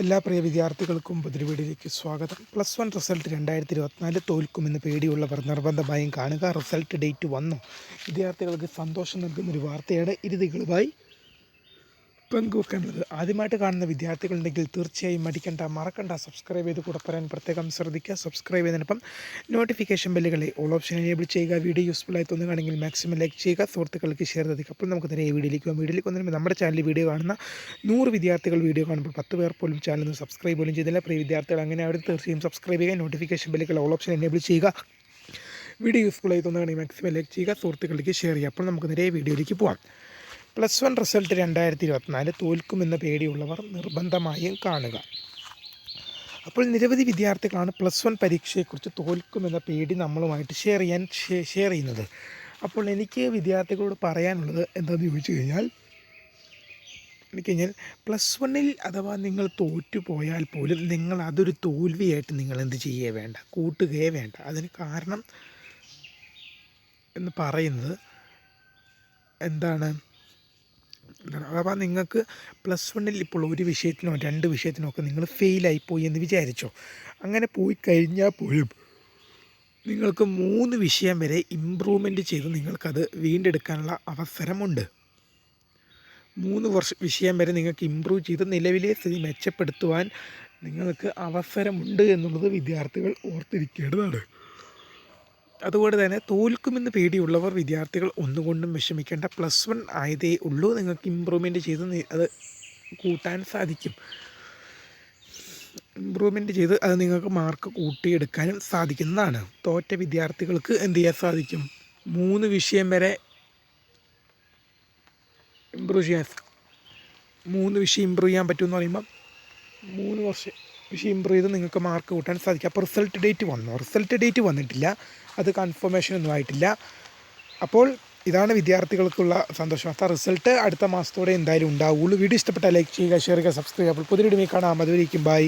എല്ലാ പ്രിയ വിദ്യാർത്ഥികൾക്കും പുതിരുവീടിലേക്ക് സ്വാഗതം. പ്ലസ് വൺ റിസൾട്ട് രണ്ടായിരത്തി ഇരുപത്തിനാല് തോൽക്കുമെന്ന് പേടിയുള്ളവർ നിർബന്ധമായും കാണുക. റിസൾട്ട് ഡേറ്റ് വന്നു. വിദ്യാർത്ഥികൾക്ക് സന്തോഷം നൽകുന്ന ഒരു വാർത്തയാണ് ഇരുതികളുമായി പങ്കുവെക്കാനുള്ളത് ആദ്യമായിട്ട് കാണുന്ന വിദ്യാർത്ഥികളുണ്ടെങ്കിൽ തീർച്ചയായും മടിക്കണ്ട മറക്കണ്ട. സബ്സ്ക്രൈബ് ചെയ്ത് കൂടെ പറയാൻ പ്രത്യേകം ശ്രദ്ധിക്കുക. സബ്സ്ക്രൈബ് ചെയ്തതിനൊപ്പം നോട്ടിഫിക്കേഷൻ ബെല്ലുകളെ ഓൾ ഓപ്ഷൻ എനേബിൾ ചെയ്യുക. വീഡിയോ യൂസ്ഫുൾ ആയി തോന്നുകയാണെങ്കിൽ മാക്സിമം ലൈക്ക് ചെയ്യുക. സുഹൃത്തുക്കൾക്ക് ഷെയർ ചെയ്തേക്കുക അപ്പോൾ നമുക്ക് നേരെ വീഡിയോയിലേക്ക് പോകാം. വീഡിയോയിലേക്ക് വന്നതിന് നമ്മുടെ ചാനലിൽ വീഡിയോ കാണുന്ന നൂറ് വിദ്യാർത്ഥികൾ വീഡിയോ കാണുമ്പോൾ പത്ത് പേർ പോലും ചാനൽ സബ്സ്ക്രൈബ് പോലും ചെയ്തില്ല. പ്രിയ വിദ്യാർത്ഥികൾ അങ്ങനെ അവർ തീർച്ചയായും സബ്സ്ക്രൈബ് ചെയ്യുക. നോട്ടിഫിക്കേഷൻ ബെല്ലുകൾ ഓൾ ഓപ്ഷൻ എനേബിൾ ചെയ്യുക. വീഡിയോ യൂസ്ഫുൾ ആയി തോന്നുകയാണെങ്കിൽ മാക്സിമം ലൈക്ക് ചെയ്യുക. സുഹൃത്തുക്കൾക്ക് ഷെയർ ചെയ്യുക. അപ്പോൾ നമുക്ക് നേരെ വീഡിയോയിലേക്ക് പോകാം. പ്ലസ് വൺ റിസൾട്ട് രണ്ടായിരത്തി ഇരുപത്തിനാല് തോൽക്കുമെന്ന പേടിയുള്ളവർ നിർബന്ധമായും കാണുക. അപ്പോൾ നിരവധി വിദ്യാർത്ഥികളാണ് പ്ലസ് വൺ പരീക്ഷയെക്കുറിച്ച് തോൽക്കുമെന്ന പേടി നമ്മളുമായിട്ട് ഷെയർ ചെയ്യാൻ ഷെയർ ചെയ്യുന്നത്. അപ്പോൾ എനിക്ക് വിദ്യാർത്ഥികളോട് പറയാനുള്ളത് എന്താണെന്ന് ചോദിച്ചു കഴിഞ്ഞാൽ എനിക്ക് കഴിഞ്ഞാൽ പ്ലസ് വണ്ണിൽ അഥവാ നിങ്ങൾ തോറ്റു പോയാൽ പോലും നിങ്ങൾ അതൊരു തോൽവിയായിട്ട് നിങ്ങൾ എന്ത് ചെയ്യേ വേണ്ട കൂട്ടുകയേ വേണ്ട. അതിന് കാരണം എന്ന് പറയുന്നത് എന്താണ്? അഥവാ നിങ്ങൾക്ക് പ്ലസ് വണ്ണിൽ ഇപ്പോൾ ഒരു വിഷയത്തിനോ രണ്ട് വിഷയത്തിനോ ഒക്കെ നിങ്ങൾ ഫെയിലായി പോയി എന്ന് വിചാരിച്ചോ. അങ്ങനെ പോയി കഴിഞ്ഞാൽ പോലും നിങ്ങൾക്ക് മൂന്ന് വിഷയം വരെ ഇമ്പ്രൂവ്മെന്റ് ചെയ്ത് നിങ്ങൾക്കത് വീണ്ടെടുക്കാനുള്ള അവസരമുണ്ട്. മൂന്ന് വർഷ വിഷയം വരെ നിങ്ങൾക്ക് ഇമ്പ്രൂവ് ചെയ്ത് നിലവിലെ സ്ഥിതി മെച്ചപ്പെടുത്തുവാൻ നിങ്ങൾക്ക് അവസരമുണ്ട് എന്നുള്ളത് വിദ്യാർത്ഥികൾ ഓർത്തിരിക്കേണ്ടതാണ്. അതുകൊണ്ട് തന്നെ തോൽക്കുമെന്ന് പേടിയുള്ളവർ വിദ്യാർത്ഥികൾ ഒന്നുകൊണ്ടും വിഷമിക്കേണ്ട. പ്ലസ് വൺ ആയതേ ഉള്ളൂ. നിങ്ങൾക്ക് ഇമ്പ്രൂവ്മെന്റ് ചെയ്ത് അത് കൂട്ടാൻ സാധിക്കും. ഇമ്പ്രൂവ്മെന്റ് ചെയ്ത് അത് നിങ്ങൾക്ക് മാർക്ക് കൂട്ടിയെടുക്കാനും സാധിക്കുന്നതാണ്. തോറ്റ വിദ്യാർത്ഥികൾക്ക് എന്ത് ചെയ്യാൻ സാധിക്കും? മൂന്ന് വിഷയം വരെ ഇമ്പ്രൂവ് ചെയ്യാൻ മൂന്ന് വിഷയം ഇമ്പ്രൂവ് ചെയ്യാൻ പറ്റുമെന്ന് പറയുമ്പം മൂന്ന് വർഷം വിഷയം ഇമ്പ്രൂവ് ചെയ്ത് നിങ്ങൾക്ക് മാർക്ക് കൂട്ടാൻ സാധിക്കും. അപ്പോൾ റിസൾട്ട് ഡേറ്റ് വന്നു. റിസൾട്ട് ഡേറ്റ് വന്നിട്ടില്ല. അത് കൺഫർമേഷൻ ഒന്നും ആയിട്ടില്ല. അപ്പോൾ ഇതാണ് വിദ്യാർത്ഥികൾക്കുള്ള സന്തോഷം. വാർത്ത റിസൾട്ട് അടുത്ത മാസത്തോടെ എന്തായാലും ഉണ്ടാവുള്ളൂ. വീഡിയോ ഇഷ്ടപ്പെട്ടാൽ ലൈക്ക് ചെയ്യുക ഷെയർ ചെയ്യുക സബ്സ്ക്രൈബ് അപ്പോൾ പുതിയ വീഡിയോ കാണാം. അതുവരേക്കും ബൈ